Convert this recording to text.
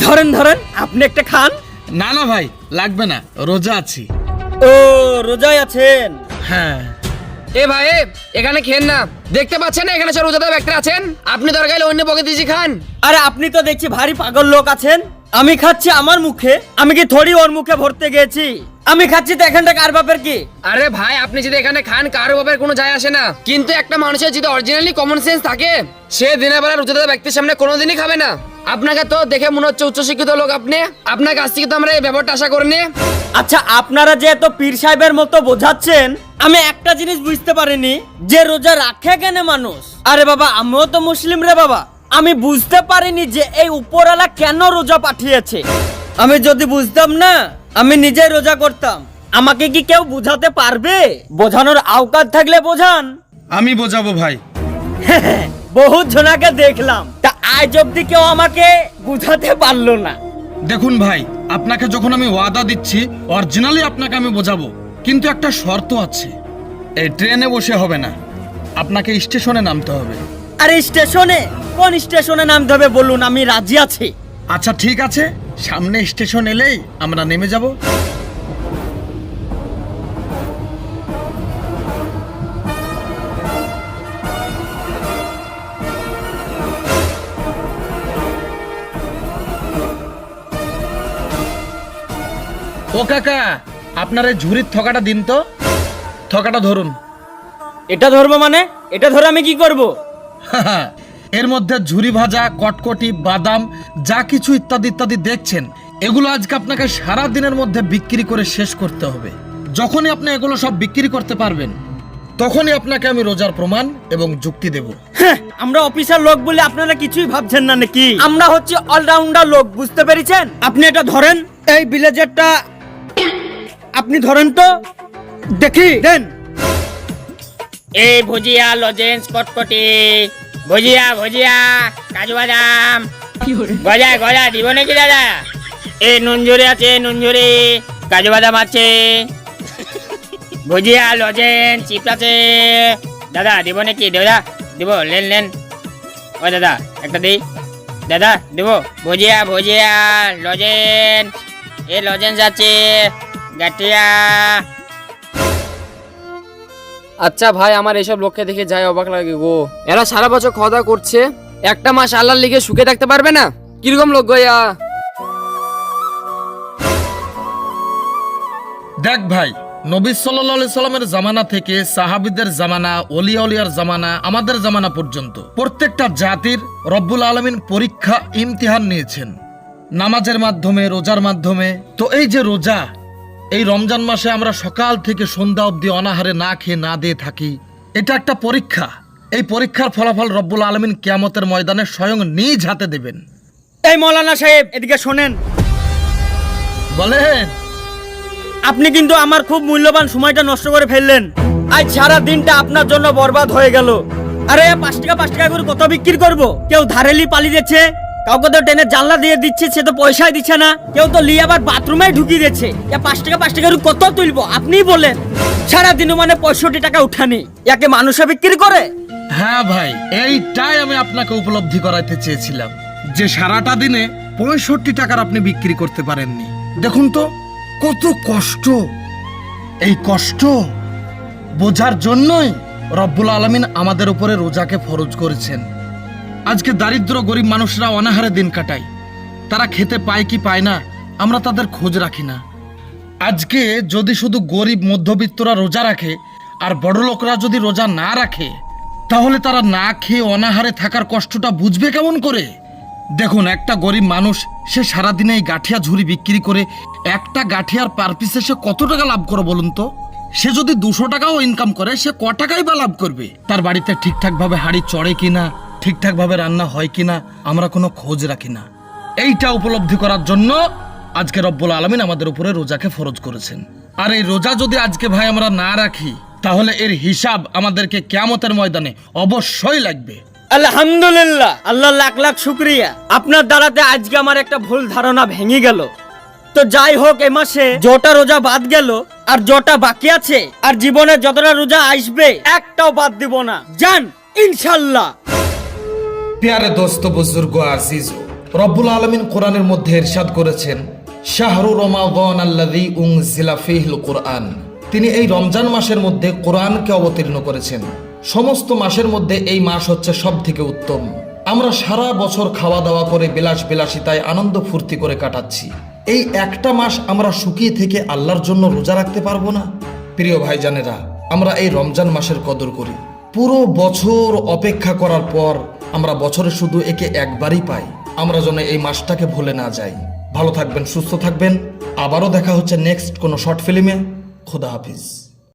ধরেন ধরেন আপনি একটা খান। না না ভাই লাগবে না রোজা আছি। ও রোজায় আছেন? হ্যাঁ। এ ভাই এখানে খেন না। দেখতে পাচ্ছেন না এখানে সব রোজাদার ব্যক্তি আছেন? আপনি দরকার হলে অন্য পকে দিয়েছি খান। আরে আপনি তো দেখছি ভারী পাগল লোক আছেন। আমি খাচ্ছি আমার মুখে আমি কি থোড়ি ওর মুখে ভরতে গেছি? আমি খাচ্ছি তো এখানটা কার বাপের কি? আরে ভাই আপনি যদি এখানে খান কারও বাবার কোনো যায় আসে না। কিন্তু একটা মানুষের যদি অরিজিনালি কমন সেন্স থাকে সে দিনের বেলা রোজাদার ব্যক্তির সামনে কোনোদিনই খাবে না। আপনাকে তো দেখে মনে হচ্ছে উচ্চশিক্ষিত লোক আপনি। আপনার কাছ থেকে তো আমরা এই ব্যাপারটা আশা করিনি। আচ্ছা আপনারা যে এত পীর সাহেবের মতো বোঝাচ্ছেন আমি একটা জিনিস বুঝতে পারিনি যে রোজা রাখে কেন মানুষ? আরে বাবা আমিও তো মুসলিম রে বাবা। আমি বুঝতে পারিনি যে এই উপরওয়ালা কেন রোজা পাঠিয়েছে। আমি যদি বুঝতাম না আমি নিজে রোজা করতাম। আমাকে কি কেউ বুঝাতে পারবে? বোঝানোর আওকাত থাকলে বোঝান। আমি বোঝাবো ভাই। বহুত জনাকে দেখলাম। তা আজ অব্দি কেউ আমাকে বুঝাতে পারল না। দেখুন ভাই আপনাকে যখন আমি ওয়াদা দিচ্ছি অরিজিনালি আপনাকে আমি বোঝাবো। কিন্তু একটা শর্ত আছে এই ট্রেনে বসে হবে না। আপনাকে স্টেশনে নামতে হবে। আরে স্টেশনে? কোন স্টেশনে নামতে হবে বলুন আমি রাজি আছি। আচ্ছা ঠিক আছে। সামনে স্টেশন এলেই আমরা নেমে যাব। ও কাকা আপনার এই ঝুড়ির থকাটা দিন তো। থকাটা ধরুন। এটা ধরবো মানে? এটা ধরে আমি কি করব? এর মধ্যে ঝুরি ভাজা কটকটি বাদাম যা কিছু ইত্যাদি ইত্যাদি দেখছেন এগুলো আজকে আপনাকে সারা দিনের মধ্যে বিক্রি করে শেষ করতে হবে। যখনই আপনি এগুলো সব বিক্রি করতে পারবেন তখনই আপনাকে আমি রোজার প্রমাণ এবং যুক্তি দেব। হ্যাঁ, আমরা অফিসার লোক বলে আপনারা কিছুই ভাবছেন না নাকি? আমরা হচ্ছে অলরাউন্ডার লোক বুঝতে পেরেছেন? আপনি এটা ধরেন। এই ভিলেজারটা আপনি ধরেন তো, দেখি, দেন। এই ভুজিয়া, লজেন্স কটকটি ভুজিয়া ভুজিয়া, কাজু বাদাম। গজা গজা, দিব নাকি দাদা? এই নুনঝুরি আছে, নুনঝুরি, কাজু বাদাম আছে। ভুজিয়া লজেন চিপস আছে। দাদা, দিব নাকি? দাদা দিব লেন লেন ও দাদা, একটা দিই। দাদা, দিব। ভুজিয়া ভুজিয়া লজেন এ লজেন্স আছে। গাটিয়া। আচ্ছা ভাই আমার এইসব লোককে দেখে যাই অবাক লাগে গো। এরা সারা বছর খাওয়া দাওয়া করছে। একটা মাস আল্লাহর লিগে সুখে থাকতে পারবে না? কীরকম লোক গো ইয়া দেখ ভাই নবী সাল্লাহ সাল্লামের জামানা থেকে সাহাবিদের জামানা অলিয়া অলিয়ার জামানা আমাদের জামানা পর্যন্ত প্রত্যেকটা জাতির রব্বুল আলমিন পরীক্ষা ইমতিহান নিয়েছেন। নামাজের মাধ্যমে রোজার মাধ্যমে। তো এই যে রোজা এই রমজান মাসে আমরা সকাল থেকে সন্ধ্যা অবধি অনাহারে না খেয়ে না দিয়ে থাকি। এটা একটা পরীক্ষা। এই পরীক্ষার ফলাফল রব্বুল আলমিন কিয়ামতের ময়দানে স্বয়ং নিজ হাতে দেবেন। এই মৌলানা সাহেব এদিকে শোনেন। বলেন। আপনি কিন্তু আমার খুব মূল্যবান সময়টা নষ্ট করে ফেললেন। আজ সারা দিনটা আপনার জন্য বরবাদ হয়ে গেল। আরে পাঁচ টাকা পাঁচ টাকা করে কত বিক্রি করব? কেউ ধারেলি পালি দিচ্ছে? কাউকে তো টেনে জানলা দিয়ে দিচ্ছে, সে তো পয়সাই দিচ্ছে না। কেউ তো লিয়ে আবার বাথরুমে ঢুকিয়ে দিচ্ছে পাঁচ টাকা পাঁচ টাকা কত তুলবো? আপনিই বলেন। সারা দিনও মানে পঁয়ষট্টি টাকা উঠানি। ইয়াকে মানুষে বিক্রি করে? হ্যাঁ ভাই, এইটাই আমি আপনাকে উপলব্ধি করাইতে চেয়েছিলাম। যে সারাটা দিনে পঁয়ষট্টি টাকার আপনি বিক্রি করতে পারেননি। দেখুন তো, কত কষ্ট। এই কষ্ট বোঝার জন্যই রব্বুল আলমিন আমাদের উপরে রোজাকে ফরজ করেছেন। আজকে দারিদ্র গরিব মানুষরা অনাহারে দিন কাটায়। তারা খেতে পায় কি পায় না, আমরা তাদের খোঁজ রাখি না। আজকে যদি শুধু গরিব মধ্যবিত্তরা রোজা রাখে, আর বড় লোকরা যদি রোজা না রাখে, তাহলে তারা না খেয়ে অনাহারে থাকার কষ্টটা বুঝবে কেমন করে? দেখুন, একটা গরিব মানুষ, সে সারাদিনে এই গাঠিয়া ঝুড়ি বিক্রি করে একটা গাঠিয়ার পার পিসে সে কত টাকা লাভ করে বলুন তো? সে যদি দুশো টাকাও ইনকাম করে, সে ক টাকাই বা লাভ করবে? তার বাড়িতে ঠিকঠাক ভাবে হাড়ি চড়ে কিনা ঠিকঠাক ভাবে রান্না হয় কিনা, আমরা কোনো খোঁজ রাখি না। এইটা উপলব্ধি করার জন্য আজকে রব্বুল আলমিন আমাদের উপরে রোজাকে ফরজ করেছেন। আর এই রোজা যদি আজকে ভাই আমরা না রাখি, তাহলে এর হিসাব আমাদেরকে কেয়ামতের ময়দানে অবশ্যই লাগবে। আলহামদুলিল্লাহ আল্লাহ লাখ লাখ শুক্রিয়া। আপনার দ্বারাতে আজকে আমার একটা ভুল ধারণা ভেঙে গেল। তো যাই হোক, এ মাসে যটা রোজা বাদ গেল, আর যটা বাকি আছে, আর জীবনে যতটা রোজা আসবে, একটাও বাদ দিব না। জান ইনশাল্লাহ। প্যারে দোস্ত বুজুর্গ আজিজ, রব্বুল আলমিন কোরআনের মধ্যে এরশাদ করেছেন, শাহরু রমাগন আল্লাদি উং জিলাফিহিল কোরআন। তিনি এই রমজান মাসের মধ্যে কোরআনকে অবতীর্ণ করেছেন। সমস্ত মাসের মধ্যে এই মাস হচ্ছে সব থেকে উত্তম। আমরা সারা বছর খাওয়া দাওয়া করে বিলাস বিলাসিতায় আনন্দ ফুর্তি করে কাটাচ্ছি। এই একটা মাস আমরা শুকিয়ে থেকে আল্লাহর জন্য রোজা রাখতে পারব না? প্রিয় ভাইজানেরা, আমরা এই রমজান মাসের কদর করি। পুরো বছর অপেক্ষা করার পর আমরা বছরে শুধু একে একবারই পাই। আমরা যেন এই মাসটাকে ভুলে না যাই। ভালো থাকবেন, সুস্থ থাকবেন। আবারও দেখা হচ্ছে নেক্সট কোনো শর্ট ফিল্মে খোদা হাফিজ।